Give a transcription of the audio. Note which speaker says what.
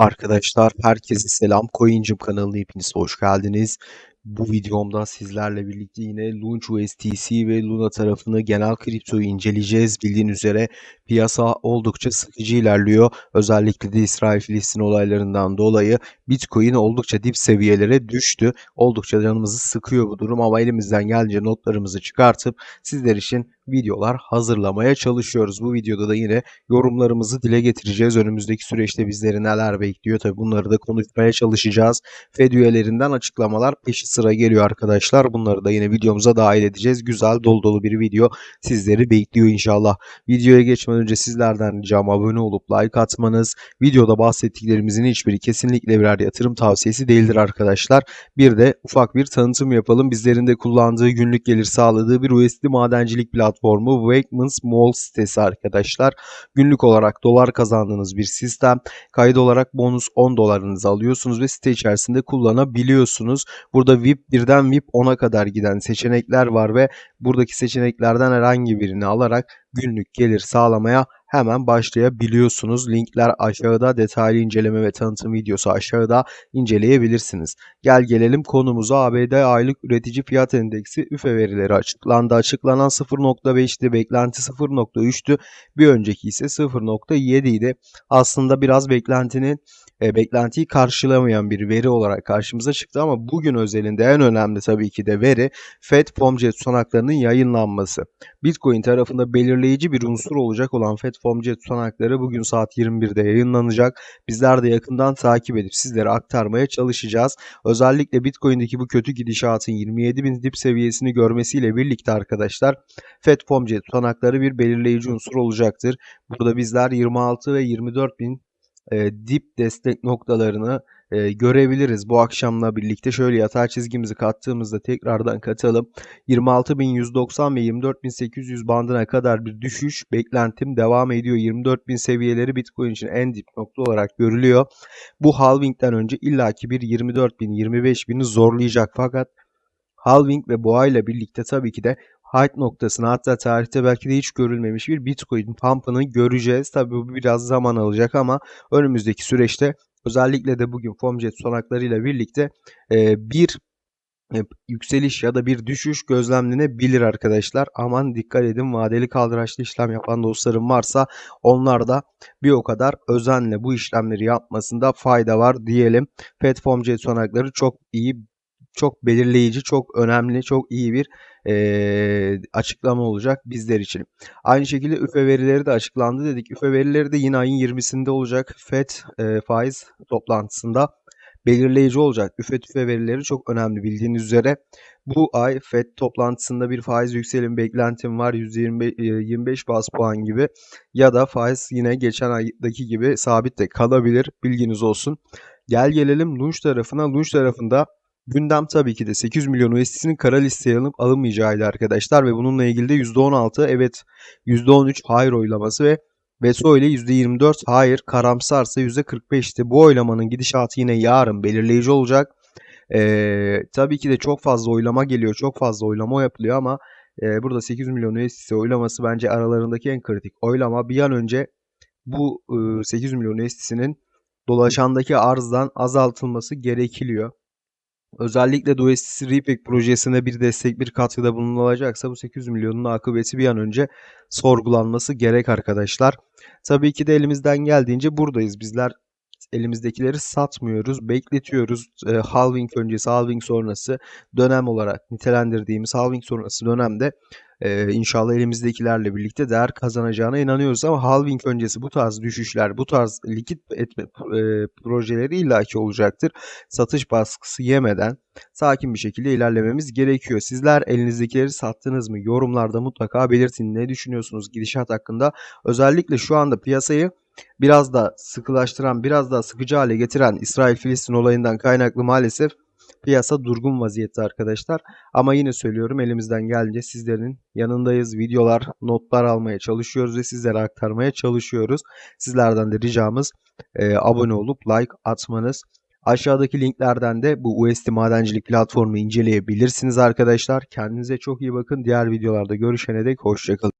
Speaker 1: Arkadaşlar herkese selam. Coincim kanalına hepiniz hoş geldiniz. Bu videomda sizlerle birlikte yine Launch USDC ve Luna tarafını genel kriptoyu inceleyeceğiz. Bildiğiniz üzere piyasa oldukça sıkıcı ilerliyor. Özellikle de İsrail-Filistin olaylarından dolayı Bitcoin oldukça dip seviyelere düştü. Oldukça canımızı sıkıyor bu durum ama elimizden gelince notlarımızı çıkartıp sizler için videolar hazırlamaya çalışıyoruz. Bu videoda da yine yorumlarımızı dile getireceğiz. Önümüzdeki süreçte bizleri neler bekliyor tabi bunları da konuşmaya çalışacağız. Fed üyelerinden açıklamalar peşi sıra geliyor arkadaşlar. Bunları da yine videomuza dahil edeceğiz. Güzel dolu dolu bir video sizleri bekliyor inşallah. Videoya geçmeden önce sizlerden ricam abone olup like atmanız. Videoda bahsettiklerimizin hiçbiri kesinlikle birer yatırım tavsiyesi değildir arkadaşlar. Bir de ufak bir tanıtım yapalım. Bizlerin de kullandığı günlük gelir sağladığı bir USD madencilik platformu Wakeman Small sitesi arkadaşlar. Günlük olarak dolar kazandığınız bir sistem. Kayıt olarak bonus 10 dolarınızı alıyorsunuz ve site içerisinde kullanabiliyorsunuz. Burada VIP 1'den VIP 10'a kadar giden seçenekler var ve buradaki seçeneklerden herhangi birini alarak günlük gelir sağlamaya hemen başlayabiliyorsunuz. Linkler aşağıda detaylı inceleme ve tanıtım videosu aşağıda inceleyebilirsiniz. Gel gelelim konumuza ABD aylık üretici fiyat endeksi üfe verileri açıklandı. Açıklanan 0.5'ti, beklenti 0.3'tü. Bir önceki ise 0.7 idi. Aslında biraz beklentinin e, beklentiyi karşılamayan bir veri olarak karşımıza çıktı ama bugün özelinde en önemli tabii ki de veri FED FOMC tutanaklarının yayınlanması. Bitcoin tarafında belirleyici bir unsur olacak olan FED FOMC tutanakları bugün saat 21'de yayınlanacak. Bizler de yakından takip edip sizlere aktarmaya çalışacağız. Özellikle Bitcoin'deki bu kötü gidişatın 27.000 dip seviyesini görmesiyle birlikte arkadaşlar FED FOMC tutanakları bir belirleyici unsur olacaktır. Burada bizler 26 ve 24.000 e, dip destek noktalarını e, görebiliriz. Bu akşamla birlikte şöyle yatay çizgimizi kattığımızda tekrardan katalım. 26.190 ve 24.800 bandına kadar bir düşüş beklentim devam ediyor. 24.000 seviyeleri Bitcoin için en dip nokta olarak görülüyor. Bu halvingden önce illaki bir 24.000 25.000'i zorlayacak fakat halving ve boğa ile birlikte tabii ki de height noktasını hatta tarihte belki de hiç görülmemiş bir Bitcoin pump'ını göreceğiz. Tabii bu biraz zaman alacak ama önümüzdeki süreçte özellikle de bugün FOMC tutanaklarıyla birlikte e, bir e, yükseliş ya da bir düşüş gözlemlenebilir arkadaşlar. Aman dikkat edin vadeli kaldıraçlı işlem yapan dostlarım varsa onlar da bir o kadar özenle bu işlemleri yapmasında fayda var diyelim. FED FOMC tutanakları çok iyi çok belirleyici, çok önemli, çok iyi bir e, açıklama olacak bizler için. Aynı şekilde üfe verileri de açıklandı dedik. Üfe verileri de yine ayın 20'sinde olacak. FED e, faiz toplantısında belirleyici olacak. Üfe tüfe verileri çok önemli bildiğiniz üzere. Bu ay FED toplantısında bir faiz yükselim beklentim var 125 25 bas puan gibi ya da faiz yine geçen aydaki gibi sabit de kalabilir bilginiz olsun. Gel gelelim Lunch tarafına. Lunch tarafında Gündem tabii ki de 800 milyon USD'sinin kara listeye alınıp alınmayacağıydı arkadaşlar ve bununla ilgili de %16 evet %13 hayır oylaması ve Veto ile %24 hayır karamsarsa %45'ti. Bu oylamanın gidişatı yine yarın belirleyici olacak. Ee, tabii ki de çok fazla oylama geliyor. Çok fazla oylama yapılıyor ama e, burada 800 milyon USDC oylaması bence aralarındaki en kritik oylama. Bir an önce bu e, 800 milyon USDC'nin dolaşandaki arzdan azaltılması gerekiliyor. Özellikle Duestis Repack projesine bir destek bir katkıda bulunulacaksa bu 800 milyonun akıbeti bir an önce sorgulanması gerek arkadaşlar. Tabii ki de elimizden geldiğince buradayız. Bizler elimizdekileri satmıyoruz, bekletiyoruz. E, halving öncesi, halving sonrası dönem olarak nitelendirdiğimiz halving sonrası dönemde e, inşallah elimizdekilerle birlikte değer kazanacağına inanıyoruz ama halving öncesi bu tarz düşüşler, bu tarz likit etme e, projeleri illaki olacaktır. Satış baskısı yemeden sakin bir şekilde ilerlememiz gerekiyor. Sizler elinizdekileri sattınız mı? Yorumlarda mutlaka belirtin. Ne düşünüyorsunuz gidişat hakkında? Özellikle şu anda piyasayı biraz da sıkılaştıran, biraz daha sıkıcı hale getiren İsrail-Filistin olayından kaynaklı maalesef piyasa durgun vaziyette arkadaşlar. Ama yine söylüyorum elimizden gelince sizlerin yanındayız. Videolar, notlar almaya çalışıyoruz ve sizlere aktarmaya çalışıyoruz. Sizlerden de ricamız e, abone olup like atmanız. Aşağıdaki linklerden de bu USD madencilik platformu inceleyebilirsiniz arkadaşlar. Kendinize çok iyi bakın. Diğer videolarda görüşene dek hoşçakalın.